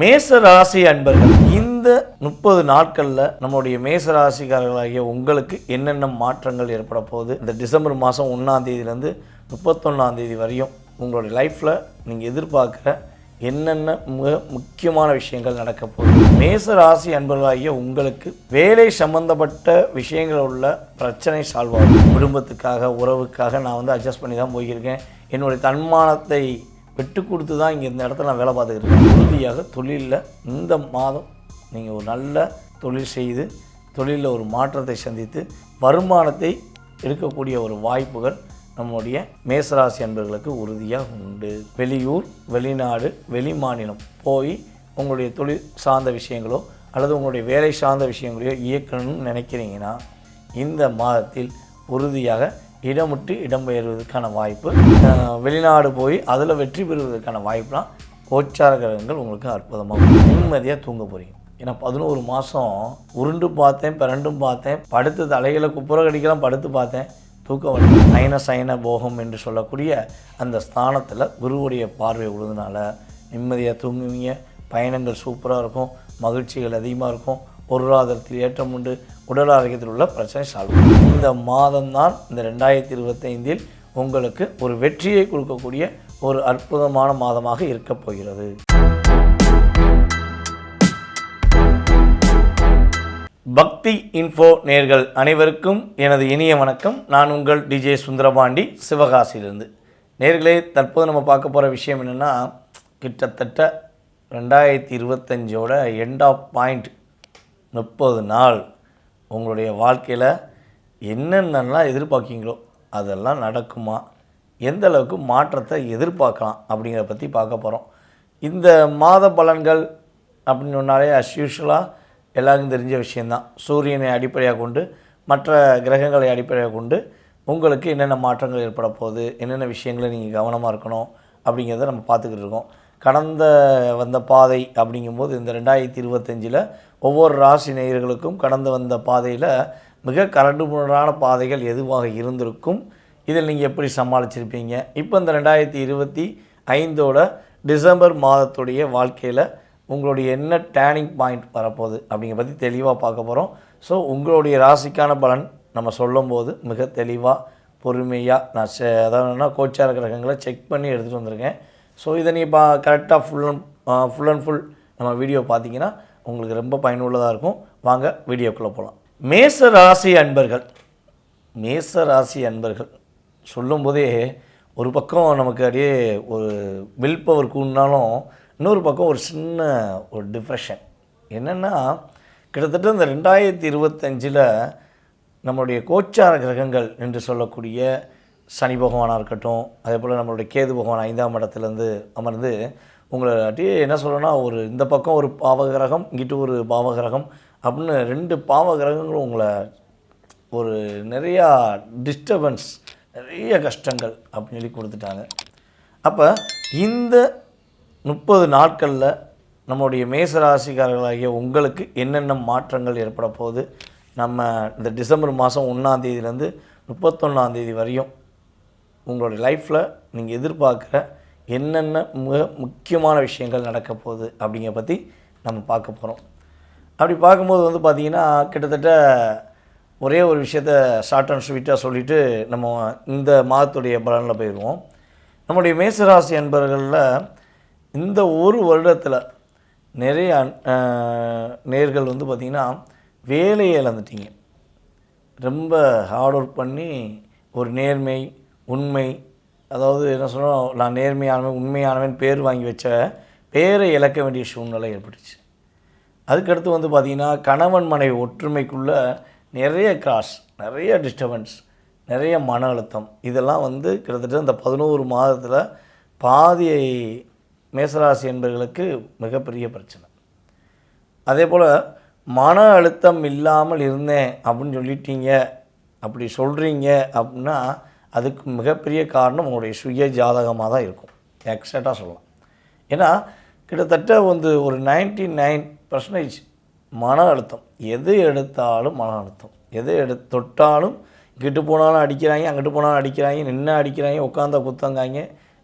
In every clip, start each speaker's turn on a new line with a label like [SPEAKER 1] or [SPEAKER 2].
[SPEAKER 1] மேச ராசி அன்பர்கள் இந்த முப்பது நாட்களில் நம்முடைய மேச ராசிக்காரர்களாகிய உங்களுக்கு என்னென்ன மாற்றங்கள் ஏற்பட போகுது? இந்த டிசம்பர் மாதம் ஒன்றாம் தேதியிலேருந்து முப்பத்தொன்னாம் தேதி வரையும் உங்களுடைய லைஃப்பில் நீங்கள் எதிர்பார்க்குற என்னென்ன மிக முக்கியமான விஷயங்கள் நடக்க போகுது? மேச ராசி அன்பர்களாகிய உங்களுக்கு வேலை சம்பந்தப்பட்ட விஷயங்கள் உள்ள பிரச்சனை சால்வ் ஆகும். குடும்பத்துக்காக உறவுக்காக நான் வந்து அட்ஜஸ்ட் பண்ணி தான் போயிருக்கேன். என்னுடைய தன்மானத்தை விட்டு கொடுத்து தான் இங்கே இந்த இடத்துல நான் வேலை பார்த்துக்கிறேன் உறுதியாக தொழிலில் இந்த மாதம் நீங்கள் ஒரு நல்ல தொழில் செய்து தொழிலில் ஒரு மாற்றத்தை சந்தித்து வருமானத்தை எடுக்கக்கூடிய ஒரு வாய்ப்புகள் நம்முடைய மேசராசி அன்பர்களுக்கு உறுதியாக உண்டு. வெளியூர் வெளிநாடு வெளி மாநிலம் போய் உங்களுடைய தொழில் சார்ந்த விஷயங்களோ அல்லது உங்களுடைய வேலை சார்ந்த விஷயங்களையோ இயக்கணும்னு நினைக்கிறீங்கன்னா இந்த மாதத்தில் உறுதியாக இடமுட்டு இடம்பெயர்வதற்கான வாய்ப்பு. வெளிநாடு போய் அதில் வெற்றி பெறுவதற்கான வாய்ப்புலாம் கோச்சார கிரகங்கள் உங்களுக்கு அற்புதமாக நிம்மதியாக தூங்க போகிறீங்க ஏன்னா பதினோரு மாதம் உருண்டு பார்த்தேன் பிறண்டும் பார்த்தேன் படுத்து தலைகளை குப்புற கடிக்கலாம் படுத்து பார்த்தேன் தூக்கம் வரல. சைன சைன போகம் என்று சொல்லக்கூடிய அந்த ஸ்தானத்தில் குருவுடைய பார்வை விழுதுனால நிம்மதியாக தூங்குவீங்க. பயணங்கள் சூப்பராக இருக்கும். மகிழ்ச்சிகள் அதிகமாக இருக்கும். பொருளாதாரத்தில் ஏற்றம் உண்டு உடல் ஆரோக்கியத்தில் உள்ள பிரச்சனை சால்வ் இந்த மாதம்தான் இந்த ரெண்டாயிரத்தி இருபத்தைந்தில் உங்களுக்கு ஒரு வெற்றியை கொடுக்கக்கூடிய ஒரு அற்புதமான மாதமாக இருக்கப் போகிறது. பக்தி இன்ஃபோ நேர்கள் அனைவருக்கும் எனது இனிய வணக்கம். நான் உங்கள் டிஜே சுந்தரபாண்டி சிவகாசியிலிருந்து. நேர்களே தற்போது நம்ம பார்க்க போகிற விஷயம் என்னென்னா கிட்டத்தட்ட ரெண்டாயிரத்தி இருபத்தஞ்சோட எண்ட் ஆஃப் பாயிண்ட் முப்பது நாள் உங்களுடைய வாழ்க்கையில் என்னென்னலாம் எதிர்பார்க்கிங்களோ அதெல்லாம் நடக்குமா? எந்த அளவுக்கு மாற்றத்தை எதிர்பார்க்கலாம் அப்படிங்கிறத பற்றி பார்க்க போகிறோம் இந்த மாத பலன்கள் அப்படின்னு சொன்னாலே அஸ் யூஷுவலாக எல்லாருக்கும் தெரிஞ்ச விஷயந்தான் சூரியனை அடிப்படையாக கொண்டு மற்ற கிரகங்களை அடிப்படையாக கொண்டு உங்களுக்கு என்னென்ன மாற்றங்கள் ஏற்பட போகுது என்னென்ன விஷயங்களை நீங்கள் கவனமாக இருக்கணும் அப்படிங்கிறத நம்ம பார்த்துக்கிட்டு இருக்கோம். கடந்த வந்த பாதை அப்படிங்கும்போது இந்த ரெண்டாயிரத்தி இருபத்தஞ்சில் ஒவ்வொரு ராசி நேயர்களுக்கும் கடந்து வந்த பாதையில் மிக கரடுமுரடான பாதைகள் எதுவாக இருந்திருக்கும்? இதில் நீங்கள் எப்படி சமாளிச்சிருப்பீங்க? இப்போ இந்த ரெண்டாயிரத்தி இருபத்தி ஐந்தோட டிசம்பர் மாதத்துடைய வாழ்க்கையில் உங்களுடைய என்ன டேர்னிங் பாயிண்ட் வரப்போகுது அப்படிங்கிற பற்றி தெளிவாக பார்க்க போகிறோம் ஸோ உங்களுடைய ராசிக்கான பலன் நம்ம சொல்லும்போது மிக தெளிவாக பொறுமையாக நான் செ அதாவது கோச்சார கிரகங்களை செக் பண்ணி எடுத்துகிட்டு வந்திருக்கேன். ஸோ இதை நீ பா கரெக்டாக full and full and full நம்ம வீடியோ பார்த்தீங்கன்னா உங்களுக்கு ரொம்ப பயனுள்ளதாக இருக்கும். வாங்க வீடியோக்குள்ளே போகலாம் மேச ராசி அன்பர்கள் மேச ராசி அன்பர்கள் சொல்லும்போதே ஒரு பக்கம் நமக்கு அப்படியே ஒரு வில் பவர் கூடினாலும் இன்னொரு பக்கம் ஒரு சின்ன ஒரு டிப்ரெஷன் என்னென்னா கிட்டத்தட்ட இந்த ரெண்டாயிரத்தி இருபத்தஞ்சில் நம்மளுடைய கோச்சார கிரகங்கள் என்று சொல்லக்கூடிய சனி பகவானாக இருக்கட்டும் அதே போல் நம்மளுடைய கேது பகவான் ஐந்தாம் இடத்துலேருந்து அமர்ந்து உங்களை அப்படியே என்ன சொல்லணும்னா ஒரு இந்த பக்கம் ஒரு பாவகிரகம் இங்கிட்டு ஒரு பாவகிரகம் அப்படின்னு ரெண்டு பாவகிரகங்களும் உங்களை ஒரு நிறையா டிஸ்டர்பன்ஸ் நிறைய கஷ்டங்கள் அப்படின்னு சொல்லி கொடுத்துட்டாங்க. அப்போ இந்த முப்பது நாட்களில் நம்முடைய மேசராசிக்காரர்களாகிய உங்களுக்கு என்னென்ன மாற்றங்கள் ஏற்பட போகுது? நம்ம இந்த டிசம்பர் மாதம் ஒன்றாந்தேதியிலேருந்து முப்பத்தொன்னாந்தேதி வரையும் உங்களுடைய லைஃப்பில் நீங்கள் எதிர்பார்க்குற என்னென்ன மிக முக்கியமான விஷயங்கள் நடக்க போகுது அப்படிங்கிற பற்றி நம்ம பார்க்க போகிறோம் அப்படி பார்க்கும்போது வந்து பார்த்திங்கன்னா கிட்டத்தட்ட ஒரே ஒரு விஷயத்த ஷார்ட் அண்ட் ஸ்வீட்டாக சொல்லிவிட்டு நம்ம இந்த மாதத்துடைய பலனில் போயிடுவோம் நம்முடைய மேசராசி என்பவர்களில் இந்த ஒரு வருடத்தில் நிறைய நேர்கள் வந்து பார்த்திங்கன்னா வேலையை இழந்துட்டீங்க. ரொம்ப ஹார்ட் ஒர்க் பண்ணி ஒரு நேர்மை உண்மை. அதாவது என்ன சொல்கிறோம் நான் நேர்மையானவன் உண்மையானவன் பேர் வாங்கி வச்ச பேரை இழக்க வேண்டிய சூழ்நிலை ஏற்பட்டுச்சு. அதுக்கடுத்து வந்து பார்த்திங்கன்னா கணவன் மனைவி ஒற்றுமைக்குள்ளே நிறைய கிராஸ் நிறைய டிஸ்டர்பன்ஸ் நிறைய மன அழுத்தம். இதெல்லாம் வந்து கிட்டத்தட்ட இந்த பதினோரு மாதத்தில் பாதி மேசராசி என்பவர்களுக்கு மிகப்பெரிய பிரச்சனை. அதே போல் மன அழுத்தம் இல்லாமல் இருந்தேன் அப்படின்னு சொல்லிட்டீங்க அப்படி சொல்கிறீங்க அப்படின்னா அதுக்கு மிகப்பெரிய காரணம் உங்களுடைய சுய ஜாதகமாக தான் இருக்கும். எக்ஸாக்டாக சொல்லலாம். ஏன்னா கிட்டத்தட்ட வந்து ஒரு 99% நைன் பர்சன்டேஜ் மன அழுத்தம். எது எடுத்தாலும் மன அழுத்தம். எது எடு தொட்டாலும் இங்கிட்டு போனாலும் அடிக்கிறாங்க அங்கிட்டு போனாலும் அடிக்கிறாங்க நின்று அடிக்கிறாங்க உட்காந்தா குத்தங்காங்க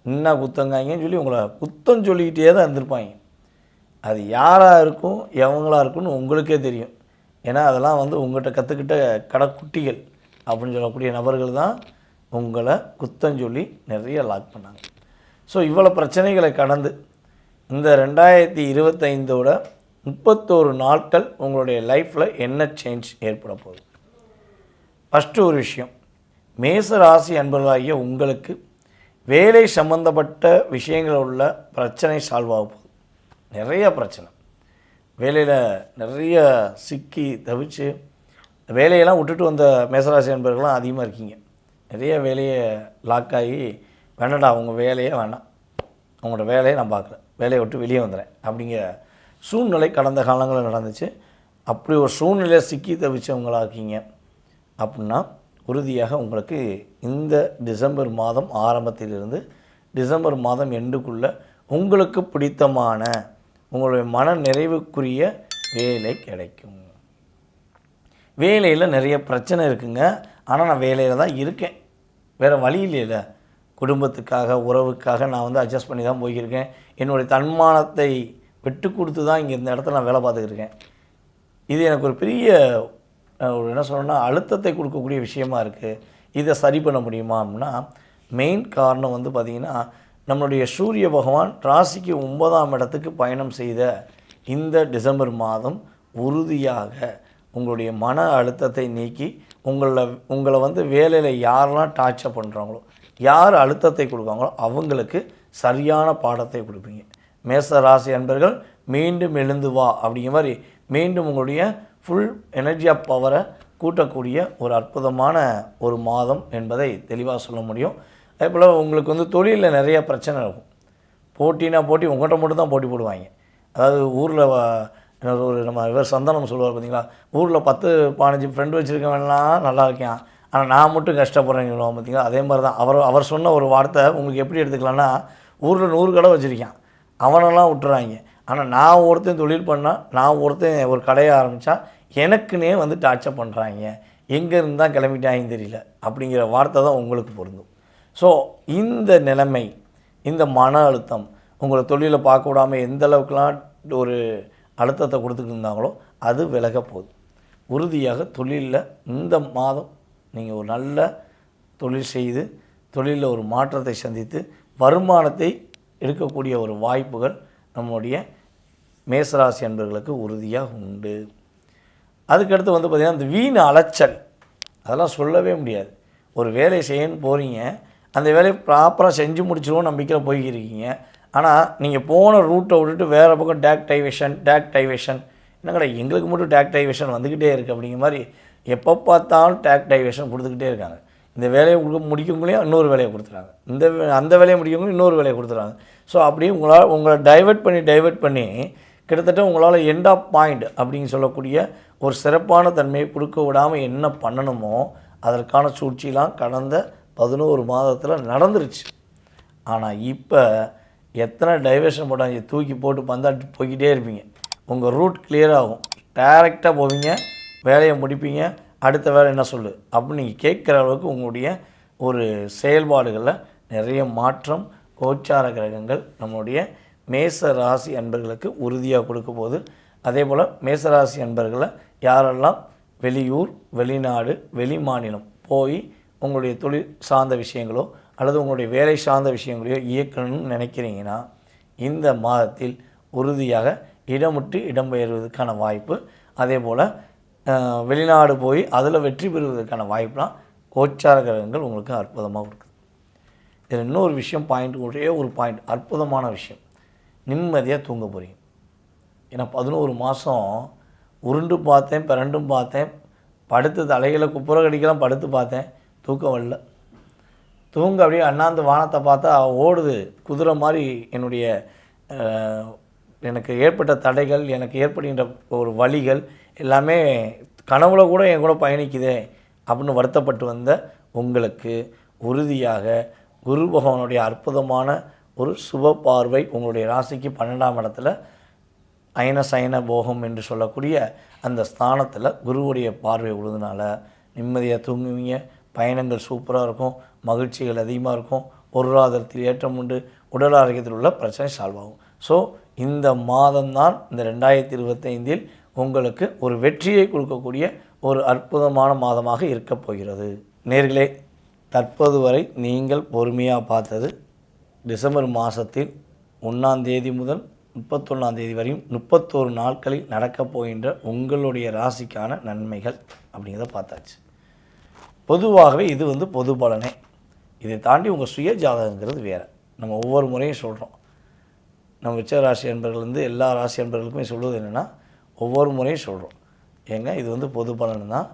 [SPEAKER 1] நின்னா குத்தங்காங்கன்னு சொல்லி உங்களை குத்தம் சொல்லிக்கிட்டே தான் இருந்திருப்பாங்க. அது யாராக இருக்கும் எவங்களாக இருக்கும்னு உங்களுக்கே தெரியும். ஏன்னா அதெல்லாம் வந்து உங்கள்கிட்ட கற்றுக்கிட்ட கடைக்குட்டிகள் அப்படின்னு சொல்லக்கூடிய நபர்கள் தான் உங்களை குத்தம் சொல்லி நிறைய லாக் பண்ணாங்க. ஸோ இவ்வளோ பிரச்சனைகளை கடந்து இந்த ரெண்டாயிரத்தி இருபத்தைந்தோட முப்பத்தோரு நாட்கள் உங்களுடைய லைஃப்பில் என்ன சேஞ்ச் ஏற்பட போகுது? ஃபஸ்ட்டு ஒரு விஷயம் மேச ராசி அன்பர்களாகிய உங்களுக்கு வேலை சம்பந்தப்பட்ட விஷயங்கள் உள்ள பிரச்சனை சால்வ் ஆக போகுது. நிறைய பிரச்சனை. வேலையில் நிறைய சிக்கி தவிச்சு வேலையெல்லாம் விட்டுட்டு வந்த மேசராசி அன்பர்கள்லாம் அதிகமாக இருக்கீங்க. நிறைய வேலையை லாக் ஆகி வேண்டாடா அவங்க வேலையே வேண்டாம் அவங்களோட வேலையை நான் பார்க்கல வேலையை விட்டு வெளியே வந்துடுறேன் அப்படிங்கிற சூழ்நிலை கடந்த காலங்களில் நடந்துச்சு. அப்படி ஒரு சூழ்நிலையை சிக்கி தவிச்சவங்களாக்கீங்க அப்படின்னா உறுதியாக உங்களுக்கு இந்த டிசம்பர் மாதம் ஆரம்பத்திலிருந்து டிசம்பர் மாதம் எண்டுக்குள்ளே உங்களுக்கு பிடித்தமான உங்களுடைய மன நிறைவுக்குரிய வேலை கிடைக்கும். வேலையில் நிறைய பிரச்சனை இருக்குங்க. ஆனால் நான் வேலையில் தான் இருக்கேன். வேறு வழி இல்லையில. குடும்பத்துக்காக உறவுக்காக நான் வந்து அட்ஜஸ்ட் பண்ணி தான் போய்க்கிருக்கேன் என்னுடைய தன்மானத்தை விட்டு கொடுத்து தான் இங்கே இந்த இடத்துல நான் வேலை பார்த்துக்கிருக்கேன் இது எனக்கு ஒரு பெரிய ஒரு என்ன சொல்லணும்னா அழுத்தத்தை கொடுக்கக்கூடிய விஷயமா இருக்குது இதை சரி பண்ண முடியுமா அப்படின்னா மெயின் காரணம் வந்து பார்த்திங்கன்னா நம்மளுடைய சூரிய பகவான் ராசிக்கு ஒன்பதாம் இடத்துக்கு பயணம் செய்த இந்த டிசம்பர் மாதம் உறுதியாக உங்களுடைய மன அழுத்தத்தை நீக்கி உங்களை உங்களை வந்து வேலையில் யாரெல்லாம் டார்ச்சர் பண்ணுறாங்களோ யார் அழுத்தத்தை கொடுக்காங்களோ அவங்களுக்கு சரியான பாடத்தை கொடுப்பீங்க. மேச ராசி அன்பர்கள் மீண்டும் எழுந்து வா அப்படிங்கிற மாதிரி மீண்டும் உங்களுடைய ஃபுல் எனர்ஜி ஆஃப் பவரை கூட்டக்கூடிய ஒரு அற்புதமான ஒரு மாதம் என்பதை தெளிவாக சொல்ல முடியும். அதே போல் உங்களுக்கு வந்து தொழிலில் நிறைய பிரச்சனை இருக்கும். போட்டினா போட்டி உங்கள்கிட்ட மட்டும் தான் போட்டி போடுவாங்க. அதாவது ஊரில் ஒரு நம்ம இவர் சந்தனம் சொல்லுவார் பார்த்தீங்களா? ஊரில் பத்து பதினஞ்சு ஃப்ரெண்டு வச்சுருக்கவன்லாம் நல்லா இருக்கான் ஆனால் நான் மட்டும் கஷ்டப்படுறேன்னு சொல்லுவான் பார்த்தீங்களா? அதே மாதிரி தான் அவர் அவர் சொன்ன ஒரு வார்த்தை உங்களுக்கு எப்படி எடுத்துக்கலாம்னா ஊரில் நூறு கடை வச்சுருக்கான் அவனெல்லாம் விட்டுறாங்க. ஆனால் நான் ஒருத்தன் தொழில் பண்ணால் நான் ஒருத்தன் ஒரு கடையை ஆரம்பித்தா எனக்குன்னே வந்து டார்ச்சர் பண்ணுறாங்க எங்கேருந்து தான் கிளம்பிட்டாங்கன்னு தெரியல. அப்படிங்கிற வார்த்தை தான் உங்களுக்கு பொருந்தும். ஸோ இந்த நிலைமை இந்த மன அழுத்தம் உங்களை தொழிலை பார்க்க விடாமல் எந்த அளவுக்குலாம் ஒரு அழுத்தத்தை கொடுத்துட்டு இருந்தாங்களோ அது விலக போகுது. உறுதியாக தொழிலில் இந்த மாதம் நீங்கள் ஒரு நல்ல தொழில் செய்து தொழிலில் ஒரு மாற்றத்தை சந்தித்து வருமானத்தை எடுக்கக்கூடிய ஒரு வாய்ப்புகள் நம்முடைய மேசராசி அன்பர்களுக்கு உறுதியாக உண்டு. அதுக்கடுத்து வந்து பார்த்திங்கன்னா இந்த வீண் அலைச்சல். அதெல்லாம் சொல்லவே முடியாது. ஒரு வேலையை செய்யணும்னு போகிறீங்க அந்த வேலையை ப்ராப்பராக செஞ்சு முடிச்சிருவோம் நம்பிக்கையில் போய்க்கிருக்கீங்க ஆனால் நீங்கள் போன ரூட்டை விட்டுட்டு வேறு பக்கம் டேக் டைவேஷன் டேக் டைவேஷன் என்னங்கடா எங்களுக்கு மட்டும் டேக் டைவேஷன் வந்துக்கிட்டே இருக்குது அப்படிங்கிற மாதிரி எப்போ பார்த்தாலும் டேக் டைவேஷன் கொடுத்துக்கிட்டே இருக்காங்க. இந்த வேலையை கொடுக்க முடிக்கவங்களையும் இன்னொரு வேலையை கொடுத்துறாங்க. இந்த அந்த வேலையை முடிக்கவங்களும் இன்னொரு வேலையை கொடுத்துறாங்க. ஸோ அப்படியே உங்களால் உங்களை டைவர்ட் பண்ணி டைவர்ட் பண்ணி கிட்டத்தட்ட உங்களால் எண்ட் ஆஃப் பாயிண்ட் அப்படின்னு சொல்லக்கூடிய ஒரு சிறப்பான தன்மையை கொடுக்க விடாமல் என்ன பண்ணணுமோ அதற்கான சூழ்ச்சிலாம் கடந்த பதினோரு மாதத்தில் நடந்துருச்சு. ஆனால் இப்போ எத்தனை டைவர்ஷன் போட்டாங்க தூக்கி போட்டு பந்தாட்டி போய்கிட்டே இருப்பீங்க. உங்கள் ரூட் கிளியர் ஆகும். டைரெக்டாக போவீங்க. வேலையை முடிப்பீங்க. அடுத்த வேலை என்ன சொல்லு? அப்படின்னு நீங்கள் கேட்குற அளவுக்கு உங்களுடைய ஒரு செயல்பாடுகளில் நிறைய மாற்றம் கோச்சார கிரகங்கள் நம்மளுடைய மேச ராசி அன்பர்களுக்கு உறுதியாக கொடுக்கும் போகுது. அதே போல் மேசராசி அன்பர்களை யாரெல்லாம் வெளியூர் வெளிநாடு வெளி மாநிலம் போய் உங்களுடைய தொழில் சார்ந்த விஷயங்களோ அல்லது உங்களுடைய வேலை சார்ந்த விஷயங்களையோ இயக்கணும்னு நினைக்கிறீங்கன்னா இந்த மாதத்தில் உறுதியாக இடமுட்டு இடம்பெயர்வதற்கான வாய்ப்பு அதே போல் வெளிநாடு போய் அதில் வெற்றி பெறுவதற்கான வாய்ப்புலாம் கோச்சார கிரகங்கள் உங்களுக்கு அற்புதமாக கொடுக்குது இதில் இன்னொரு விஷயம் பாயிண்ட் ஒரே ஒரு பாயிண்ட் அற்புதமான விஷயம். நிம்மதியாக தூங்க போகிறீங்க ஏன்னா பதினோரு மாதம் உருண்டு பார்த்தேன் பிறண்டும் பார்த்தேன் படுத்து தலைகளை குப்புற கடிக்கலாம் படுத்து பார்த்தேன் தூக்கம் வரல. தூங்க அப்படியே அண்ணாந்து வானத்தை பார்த்தா ஓடுது. குதிரை மாதிரி என்னுடைய எனக்கு ஏற்பட்ட தடைகள் எனக்கு ஏற்படுகின்ற ஒரு வழிகள் எல்லாமே கனவுல கூட என் கூட பயணிக்குதே அப்படின்னு வருத்தப்பட்டு வந்த உங்களுக்கு உறுதியாக குரு பகவானுடைய அற்புதமான ஒரு சுப பார்வை உங்களுடைய ராசிக்கு பன்னெண்டாம் இடத்துல அயன சயன போகம் என்று சொல்லக்கூடிய அந்த ஸ்தானத்தில் குருவுடைய பார்வை உழுதுனால நிம்மதியாக தூங்குவீங்க. பயணங்கள் சூப்பராக இருக்கும். மகிழ்ச்சிகள் அதிகமாக இருக்கும் பொருளாதாரத்தில் ஏற்றம் உண்டு உடல் ஆரோக்கியத்தில் உள்ள பிரச்சனை சால்வ் ஆகும். ஸோ இந்த மாதம்தான் இந்த ரெண்டாயிரத்தி இருபத்தைந்தில் உங்களுக்கு ஒரு வெற்றியை கொடுக்கக்கூடிய ஒரு அற்புதமான மாதமாக இருக்கப் போகிறது. நேர்களே தற்போது வரை நீங்கள் பொறுமையாக பார்த்தது டிசம்பர் மாதத்தில் ஒன்றாம் தேதி முதல் முப்பத்தொன்னாம் தேதி வரையும் முப்பத்தோரு நாட்களில் நடக்கப் போகின்ற உங்களுடைய ராசிக்கான நன்மைகள் அப்படிங்கிறத பார்த்தாச்சு. பொதுவாகவே இது வந்து பொது பலனே. இதை தாண்டி உங்கள் சுய ஜாதகங்கிறது வேறு. நம்ம ஒவ்வொரு முறையும் சொல்கிறோம் நம்ம உச்ச ராசி அன்பர்கள் வந்து எல்லா ராசி அன்பர்களுக்குமே சொல்வது என்னென்னா ஒவ்வொரு முறையும் சொல்கிறோம் ஏங்க இது வந்து பொது பலன் தான்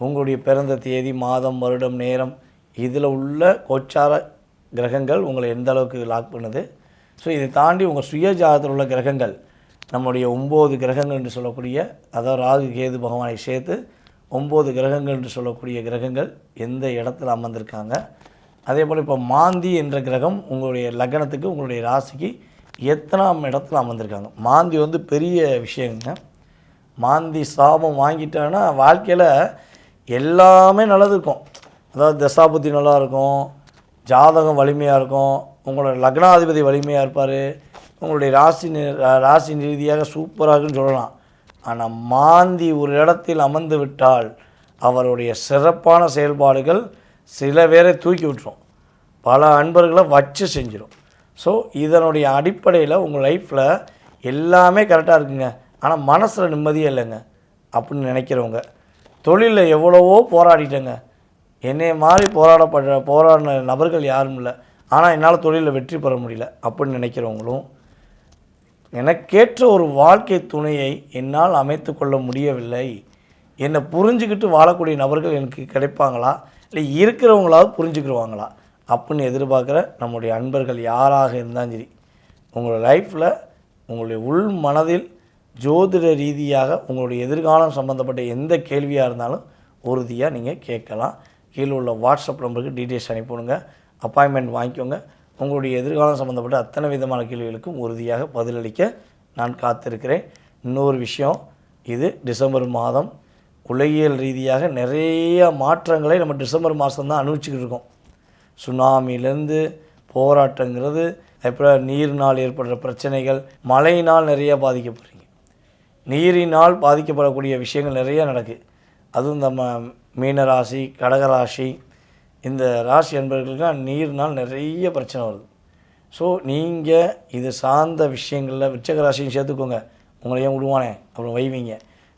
[SPEAKER 1] உங்களுடைய பிறந்த தேதி மாதம் வருடம் நேரம் இதில் உள்ள கோச்சார கிரகங்கள் உங்களை எந்த அளவுக்கு லாக் பண்ணுது? ஸோ இதை தாண்டி உங்கள் சுய ஜாதகத்தில் உள்ள கிரகங்கள் நம்முடைய ஒம்பது கிரகங்கள் என்று சொல்லக்கூடிய அதாவது ராகு கேது பகவானை சேர்த்து ஒம்பது கிரகங்கள் என்று சொல்லக்கூடிய கிரகங்கள் எந்த இடத்துல அமர்ந்திருக்காங்க? அதே போல் இப்போ மாந்தி என்ற கிரகம் உங்களுடைய லக்னத்துக்கு உங்களுடைய ராசிக்கு எத்தனாம் இடத்துல அமர்ந்திருக்காங்க? மாந்தி வந்து பெரிய விஷயங்க. மாந்தி சாபம் வாங்கிட்டான்னா வாழ்க்கையில் எல்லாமே நல்லது இருக்கும் அதாவது தசாபுத்தி நல்லா இருக்கும் ஜாதகம் வலிமையாக இருக்கும் உங்களோட லக்னாதிபதி வலிமையாக இருப்பார் உங்களுடைய ராசி ராசி ரீதியாக சூப்பராக இருக்குன்னு சொல்லலாம். ஆனால் மாந்தி ஒரு இடத்தில் அமர்ந்து விட்டால் அவருடைய சிறப்பான செயல்பாடுகள் சில பேரை தூக்கி விட்டுரும். பல அன்பர்களை வச்சு செஞ்சிடும் ஸோ இதனுடைய அடிப்படையில் உங்கள் லைஃப்பில் எல்லாமே கரெக்டாக இருக்குங்க. ஆனால் மனசில் நிம்மதியே இல்லைங்க. அப்படின்னு நினைக்கிறவங்க. தொழிலில் எவ்வளவோ போராடிட்டேங்க. என்னை மாதிரி போராடப்படுற போராடின நபர்கள் யாரும் இல்லை. ஆனால் என்னால் தொழிலில் வெற்றி பெற முடியல அப்படின்னு நினைக்கிறவங்களும் எனக்கேற்ற ஒரு வாழ்க்கை துணையை என்னால் அமைத்து கொள்ள முடியவில்லை. என்னை புரிஞ்சுக்கிட்டு வாழக்கூடிய நபர்கள் எனக்கு கிடைப்பாங்களா? இல்லை இருக்கிறவங்களாவது புரிஞ்சுக்கிடுவாங்களா அப்படின்னு எதிர்பார்க்குற நம்முடைய அன்பர்கள் யாராக இருந்தாலும் சரி உங்களோட லைஃப்பில் உங்களுடைய உள் மனதில் ஜோதிட ரீதியாக உங்களுடைய எதிர்காலம் சம்மந்தப்பட்ட எந்த கேள்வியாக இருந்தாலும் உறுதியாக நீங்கள் கேட்கலாம். கீழே உள்ள வாட்ஸ்அப் நம்பருக்கு டீட்டெயில்ஸ் அனுப்பிவிடுங்க. அப்பாயின்மெண்ட் வாங்கிக்கோங்க. உங்களுடைய எதிர்காலம் சம்மந்தப்பட்ட அத்தனை விதமான கேள்விகளுக்கும் உறுதியாக பதிலளிக்க நான் காத்திருக்கிறேன். இன்னொரு விஷயம் இது டிசம்பர் மாதம் உலகியல் ரீதியாக நிறைய மாற்றங்களை நம்ம டிசம்பர் மாதம் தான் அனுபவிச்சுக்கிட்டு இருக்கோம். சுனாமிலேருந்து போராட்டங்கிறது அப்புறம் நீரினால் ஏற்படுற பிரச்சனைகள் மழையினால் நிறைய பாதிக்கப்படுறீங்க. நீரினால் பாதிக்கப்படக்கூடிய விஷயங்கள் நிறைய நடக்குது அதுவும் நம்ம மீனராசி கடகராசி இந்த ராசி என்பவர்களுக்கெல்லாம் நீர்னால் நிறைய பிரச்சனை வருது. ஸோ நீங்கள் இது சார்ந்த விஷயங்களில் விருச்சக ராசியும் சேர்த்துக்கோங்க. உங்களையும் விடுவானே. அப்புறம் வைவீங்க.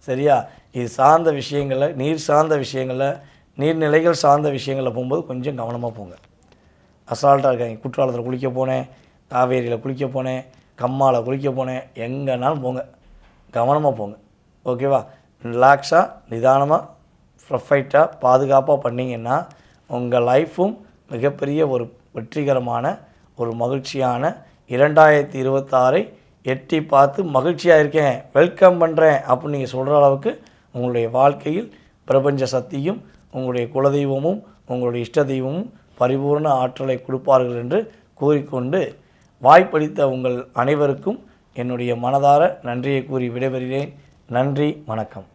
[SPEAKER 1] சரியா? இது சார்ந்த விஷயங்களில் நீர் சார்ந்த விஷயங்களில் நீர்நிலைகள் சார்ந்த விஷயங்களில் போகும்போது கொஞ்சம் கவனமாக போங்க. அசால்ட்டாக இருக்காங்க குற்றாலத்தில் குளிக்க போனேன் காவேரியில் குளிக்க போனேன் கம்மாவில் குளிக்க போனேன். எங்கேனாலும் போங்க. கவனமாக போங்க. ஓகேவா ரிலாக்ஸாக நிதானமாக ப்ரொஃபைட்டாக பாதுகாப்பாக பண்ணிங்கன்னா உங்கள் லைஃப்பும் மிகப்பெரிய ஒரு வெற்றிகரமான ஒரு மகிழ்ச்சியான இரண்டாயிரத்தி இருபத்தாறை எட்டி பார்த்து மகிழ்ச்சியாக இருக்கேன் வெல்கம் பண்ணுறேன் அப்படின்னு நீங்கள் சொல்கிற அளவுக்கு உங்களுடைய வாழ்க்கையில் பிரபஞ்ச சக்தியும் உங்களுடைய குலதெய்வமும் உங்களுடைய இஷ்ட தெய்வமும் பரிபூர்ண ஆற்றலை கொடுப்பார்கள் என்று கூறிக்கொண்டு வாய்ப்பளித்த உங்கள் அனைவருக்கும் என்னுடைய மனதார நன்றியை கூறி விடைபெறுகிறேன். நன்றி வணக்கம்.